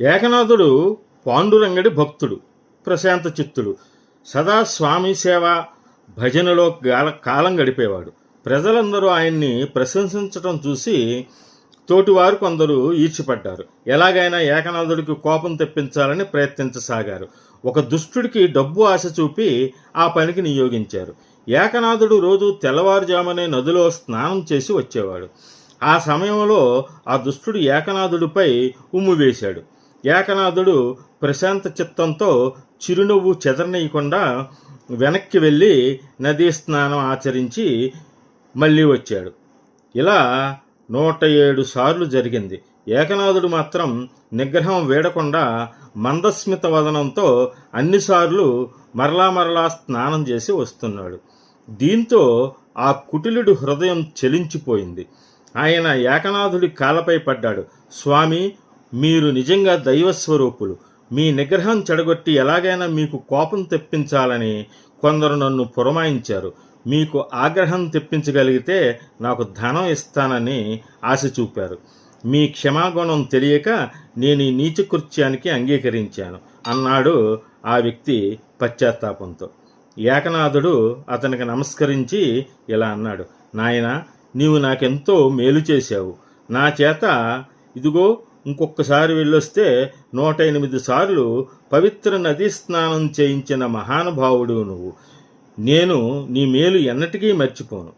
ఏకనాథుడు పాండురంగడి భక్తుడు ప్రశాంత చిత్తుడు సదా స్వామి సేవ భజనలో గాల కాలం గడిపేవాడు. ప్రజలందరూ ఆయన్ని ప్రశంసించటం చూసి తోటివారు కొందరు ఈడ్చిపడ్డారు. ఎలాగైనా ఏకనాథుడికి కోపం తెప్పించాలని ప్రయత్నించసాగారు. ఒక దుష్టుడికి డబ్బు ఆశ చూపి ఆ పనికి నియోగించారు. ఏకనాథుడు రోజు తెల్లవారుజామునే నదిలో స్నానం చేసి వచ్చేవాడు. ఆ సమయంలో ఆ దుష్టుడు ఏకనాథుడిపై ఉమ్ము వేశాడు. ఏకనాథుడు ప్రశాంత చిత్తంతో చిరునవ్వు చెదరనీయకుండా వెనక్కి వెళ్ళి నదీ స్నానం ఆచరించి మళ్ళీ వచ్చాడు. ఇలా నూట ఏడు సార్లు జరిగింది. ఏకనాథుడు మాత్రం నిగ్రహం వీడకుండా మందస్మిత వదనంతో అన్నిసార్లు మరలా మరలా స్నానం చేసి వస్తున్నాడు. దీంతో ఆ కుటిలుడు హృదయం చెలించిపోయింది. ఆయన ఏకనాథుడి కాలపై పడ్డాడు. స్వామి మీరు నిజంగా దైవస్వరూపులు. మీ నిగ్రహం చెడగొట్టి ఎలాగైనా మీకు కోపం తెప్పించాలని కొందరు నన్ను పురమాయించారు. మీకు ఆగ్రహం తెప్పించగలిగితే నాకు ధనం ఇస్తానని ఆశ చూపారు. మీ క్షమాగుణం తెలియక నేను ఈ నీచకృత్యానికి అంగీకరించాను అన్నాడు ఆ వ్యక్తి పశ్చాత్తాపంతో. ఏకనాథుడు అతనికి నమస్కరించి ఇలా అన్నాడు నాయనా నీవు నాకెంతో మేలు చేశావు. నా చేత ఇదిగో ఇంకొకసారి వెళ్ళొస్తే నూట ఎనిమిది సార్లు పవిత్ర నదీ స్నానం చేయించిన మహానుభావుడు నువ్వు. నేను నీ మేలు ఎన్నటికీ మర్చిపోను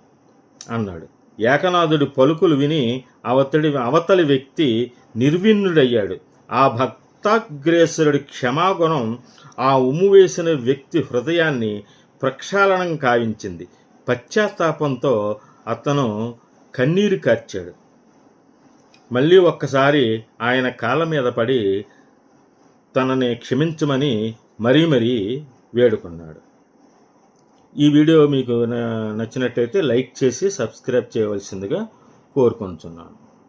అన్నాడు. ఏకనాథుడి పలుకులు విని అవతడి అవతలి వ్యక్తి నిర్విన్నుడయ్యాడు. ఆ భక్తాగ్రేసరుడి క్షమాగుణం ఆ ఉమ్ము వేసిన వ్యక్తి హృదయాన్ని ప్రక్షాళనం కావించింది. పశ్చాత్తాపంతో అతను కన్నీరు కార్చాడు. మళ్ళీ ఒక్కసారి ఆయన కాళ్ళ మీద పడి తనని క్షమించమని మరీ మరీ వేడుకున్నాడు. ఈ వీడియో మీకు న- నచ్చినట్టయితే లైక్ చేసి సబ్స్క్రైబ్ చేయవలసిందిగా కోరుకుంటున్నాను.